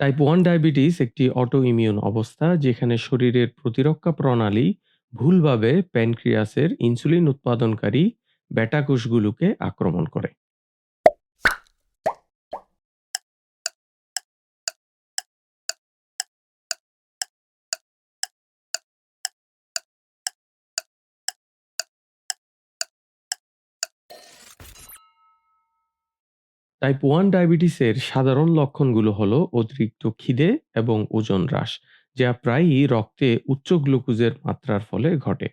Type one diabetes একটি auto immune অবস্থা যেখানে শরীরের প্রতিরক্ষা প্রণালী ভুলভাবে প্যানক্রিয়াসের ইনসুলিন উৎপাদনকারী বেটা কোষগুলোকে আক্রমণ করে। টাইপ ওয়ান ডায়াবেটিসের সাধারণ লক্ষণগুলো হলো অতিরিক্ত খিদে এবং ওজন হ্রাস, যা প্রায়ই রক্তে উচ্চ গ্লুকোজের মাত্রার ফলে ঘটে।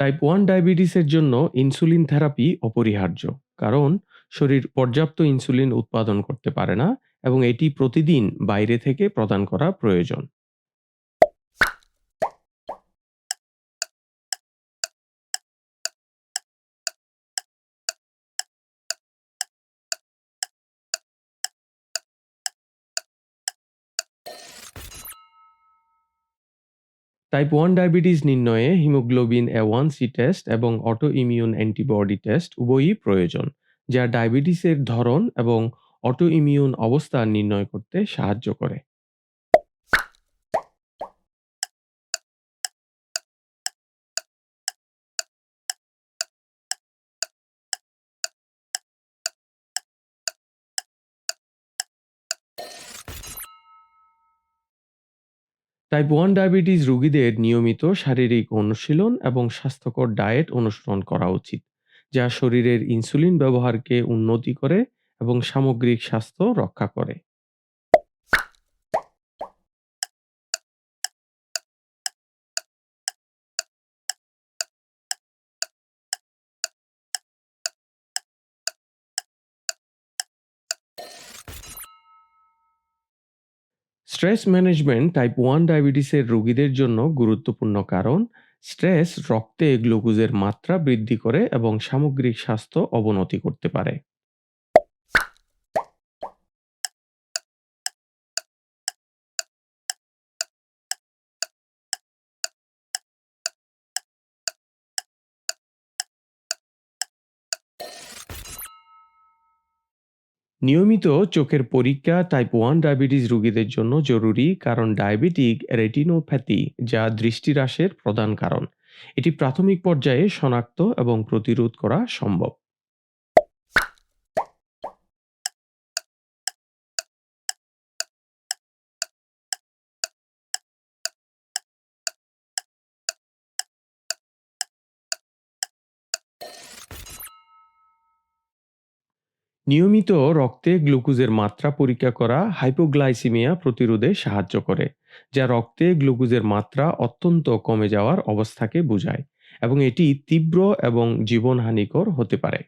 টাইপ ওয়ান ডায়াবেটিসের জন্য ইনসুলিন থেরাপি অপরিহার্য, কারণ শরীর পর্যাপ্ত ইনসুলিন উৎপাদন করতে পারে না এবং এটি প্রতিদিন বাইরে থেকে প্রদান করা প্রয়োজন। Type one diabetes নির্ণয়ে haemoglobin A one C test এবং অটো ইমিউন অ্যান্টিবডি টেস্ট উভয়ই প্রয়োজন, যা ডায়াবেটিসের ধরন এবং অটো ইমিউন অবস্থা নির্ণয় করতে সাহায্য করে। টাইপ ওয়ান ডায়াবেটিস রোগীদের নিয়মিত শারীরিক অনুশীলন এবং স্বাস্থ্যকর ডায়েট অনুসরণ করা উচিত, যা শরীরের ইনসুলিন ব্যবহারকে উন্নতি করে এবং সামগ্রিক স্বাস্থ্য রক্ষা করে। স্ট্রেস ম্যানেজমেন্ট টাইপ ওয়ান ডায়াবেটিসের রোগীদের জন্য গুরুত্বপূর্ণ কারণ, স্ট্রেস রক্তে গ্লুকোজের মাত্রা বৃদ্ধি করে এবং সামগ্রিক স্বাস্থ্য অবনতি করতে পারে। নিয়মিত চোখের পরীক্ষা টাইপ ওয়ান ডায়াবেটিস রোগীদের জন্য জরুরি কারণ ডায়াবেটিক রেটিনোপ্যাথি যা দৃষ্টি হ্রাসের প্রধান কারণ। এটি প্রাথমিক পর্যায়ে শনাক্ত এবং প্রতিরোধ করা সম্ভব। নিয়মিত রক্তে গ্লুকোজের মাত্রা পরীক্ষা করা হাইপোগ্লাইসিমিয়া প্রতিরোধে সাহায্য করে, যা রক্তে গ্লুকোজের মাত্রা অত্যন্ত কমে যাওয়ার অবস্থাকে বোঝায় এবং এটি তীব্র এবং জীবনহানিকর হতে পারে।